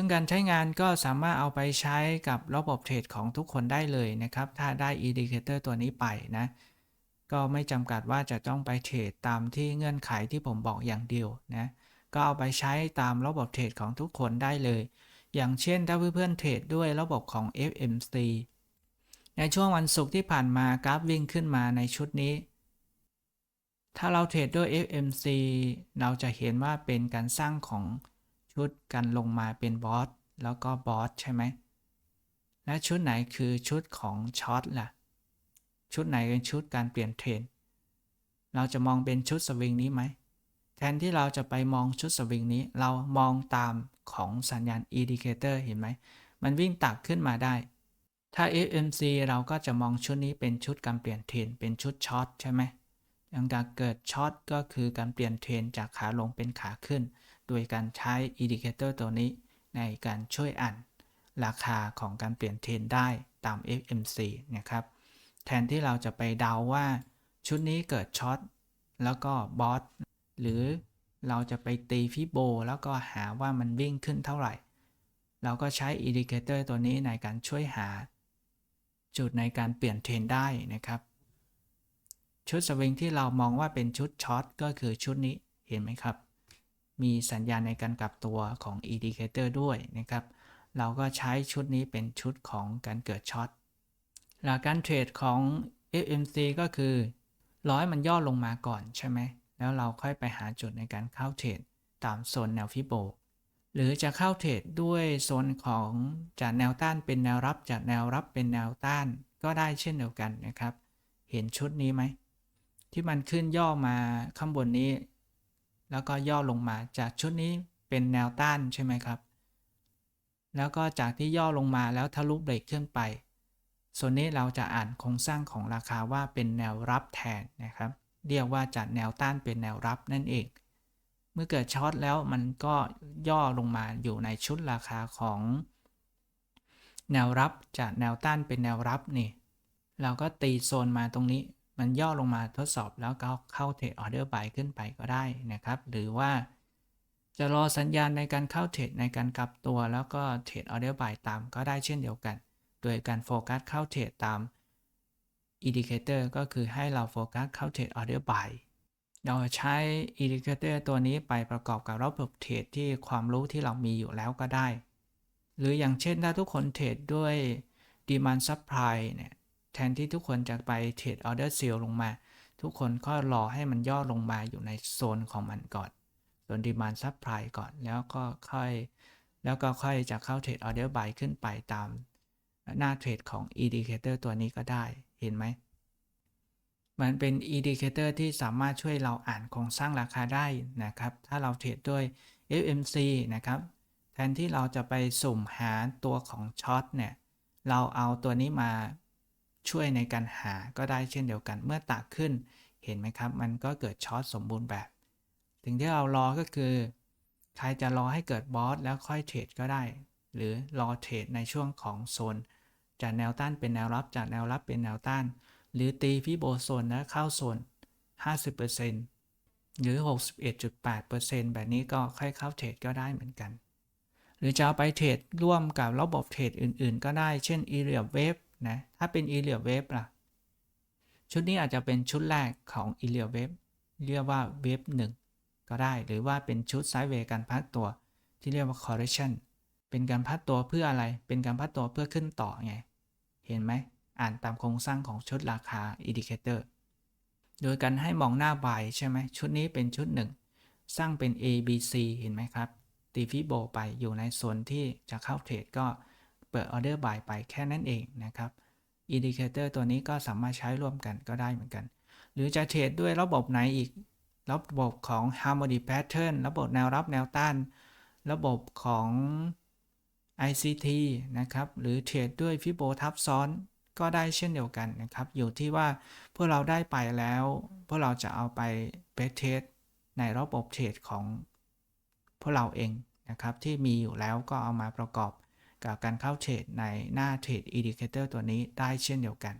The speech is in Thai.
ซึ่งการใช้งานก็สามารถเอาไปใช้กับระบบเทรดของทุกคนได้เลยนะครับ ถ้าได้อินดิเคเตอร์ตัวนี้ไปนะ ก็ไม่จำกัดว่าจะต้องไปเทรดตามที่เงื่อนไขที่ผมบอกอย่างเดียวนะ ก็เอาไปใช้ตามระบบเทรดของทุกคนได้เลย อย่างเช่นถ้าเพื่อนๆเทรดด้วยระบบของ FMC ในช่วงวันศุกร์ที่ผ่านมากราฟวิ่งขึ้นมาในชุดนี้ ถ้าเราเทรดด้วย FMC เราจะเห็นว่าเป็นการสร้างของ ชุดการลงมาเป็นบอสแล้วก็บอสใช่ไหม และชุดไหนคือชุดของช็อตล่ะ ชุดไหนเป็นชุดการเปลี่ยนเทรน เราจะมองเป็นชุดสวิงนี้ไหม แทนที่เราจะไปมองชุดสวิงนี้ เรามองตามของสัญญาณ indicator เห็นไหม มันวิ่งตักขึ้นมาได้ ถ้า FMC เราก็จะมองชุดนี้เป็นชุดการเปลี่ยนเทรน เป็นชุดช็อตใช่ไหมอย่างการเกิดช็อตก็คือการเปลี่ยนเทรนจากขาลงเป็นขาขึ้น โดยการใช้ indicator ตัวนี้ในการช่วยอ่านราคาของการเปลี่ยนเทรนได้ตาม FMC นะครับ แทนที่เราจะไปเดาว่าชุดนี้เกิดช็อตแล้วก็บอสหรือเราจะไปตีฟิโบแล้วก็หาว่ามันวิ่งขึ้นเท่าไหร่ เราก็ใช้อินดิเคเตอร์ตัวนี้ในการช่วยหา จุดในการเปลี่ยนเทรนได้นะครับ ชุดสวิงที่เรามองว่าเป็นชุดช็อตก็คือชุดนี้เห็นไหมครับ มีสัญญาณในการกลับตัวของอินดิเคเตอร์ด้วยนะครับ เราก็ใช้ชุดนี้เป็นชุดของการเกิดช็อตหลักการเทรดของ FMC ก็คือร้อยมันย่อลงมาก่อนใช่ไหม แล้วเราค่อยไปหาจุดในการเข้าเทรดตามโซนแนวฟิโบ หรือจะเข้าเทรดด้วยโซนของจากแนวต้านเป็นแนวรับจากแนวรับเป็นแนวต้านก็ได้เช่นเดียวกันนะครับ เห็นชุดนี้ไหม ที่มันขึ้นย่อมาข้างบนนี้ แล้วก็ย่อลงมาจากชุดนี้เป็นแนวต้านใช่ไหมครับ แล้วก็จากที่ย่อลงมาแล้วทะลุเบรกขึ้นไปส่วนนี้เราจะอ่านโครงสร้างของราคาว่าเป็นแนวรับแทนนะครับ เรียกว่าจัดแนวต้านเป็นแนวรับนั่นเอง เมื่อเกิดช็อตแล้วมันก็ย่อลงมาอยู่ในชุดราคาของ แนวรับจากแนวต้านเป็นแนวรับนี่ เราก็ตีโซนมาตรงนี้ มันย่อลงมาทดสอบแล้วก็เข้าเทรดออเดอร์บายขึ้นไปก็ได้นะครับ หรือว่าจะรอสัญญาณในการเข้าเทรดในการกลับตัวแล้วก็เทรดออเดอร์บายตามก็ได้เช่นเดียวกัน โดยการโฟกัสเข้าเทรดตามอินดิเคเตอร์ก็คือให้เราโฟกัสเข้าเทรดออเดอร์บายเราใช้อินดิเคเตอร์ตัวนี้ไปประกอบกับระบบเทรดที่ความรู้ที่เรามีอยู่แล้วก็ได้ หรืออย่างเช่นถ้าทุกคนเทรดด้วย demand supply เนี่ย แทนที่ทุกคนจะไปเทรดออเดอร์เซลลงมา ทุกคนก็รอให้มันย่อลงมาอยู่ในโซนของมันก่อนส่วน demand supply ก่อนแล้วก็ค่อยแล้วก็ค่อยจะเข้าเทรดออเดอร์บายขึ้นไปตามหน้าเทรดของ Indicator ตัวนี้ก็ได้เห็นไหม มันเป็น Indicator ที่สามารถช่วยเราอ่านโครงสร้างราคาได้นะครับ ถ้าเราเทรดด้วย FMC นะครับ แทนที่เราจะไปสุ่มหาตัวของช็อตเนี่ย เราเอาตัวนี้มา ช่วยในการหาก็ได้เช่นเดียวกัน เมื่อตักขึ้นเห็นไหมครับ มันก็เกิดช็อตสมบูรณ์แบบถึงที่เรารอก็คือ ใครจะรอให้เกิดบอสแล้วค่อยเทรดก็ได้ หรือรอเทรดในช่วงของโซน จากแนวต้านเป็นแนวรับจากแนวรับเป็นแนวต้าน หรือตีฟิโบโซนและเข้าโซน 50%หรือ 61.8%แบบนี้ก็ค่อยเข้าเทรดก็ได้เหมือนกันหรือจะเอาไปเทรดร่วมกับระบบเทรดอื่นๆ ก็ได้ เช่น e r i a Wave นะ ถ้าเป็น e r i a Wave ล่ะ ชุดนี้อาจจะเป็นชุดแรกของ e r i a Wave เรียกว่า Wave 1 ก็ได้ หรือว่าเป็นชุดไซด์เวย์การพักตัว ที่เรียกว่า correction เป็นการพัดตัวเพื่ออะไร เป็นการพัดตัวเพื่อขึ้นต่อไง เห็นไหม อ่านตามโครงสร้างของชุดราคาอินดิเคเตอร์โดยการให้มองหน้าใบใช่ไหม ชุดนี้เป็นชุดหนึ่งสร้างเป็น A B C เห็นไหมครับ ตีฟิโบไปอยู่ในโซนที่จะเข้าเทรดก็ เปิดออเดอร์บายไปแค่นั้นเองนะครับอินดิเคเตอร์ตัวนี้ก็สามารถใช้ร่วมกันก็ได้เหมือนกัน หรือจะเทรดด้วยระบบไหนอีก ระบบของ Harmony Pattern ระบบแนวรับแนวต้าน ระบบของ ICT นะครับ หรือเทรดด้วยฟิโบทับซ้อนก็ได้เช่นเดียวกันนะครับ อยู่ที่ว่าพวกเราได้ไปแล้ว พวกเราจะเอาไปเบสเทสในระบบเทรดของพวกเราเองนะครับ ที่มีอยู่แล้วก็เอามาประกอบ กับการเข้าเทรดในหน้าเทรดอินดิเคเตอร์ตัวนี้ได้เช่นเดียวกัน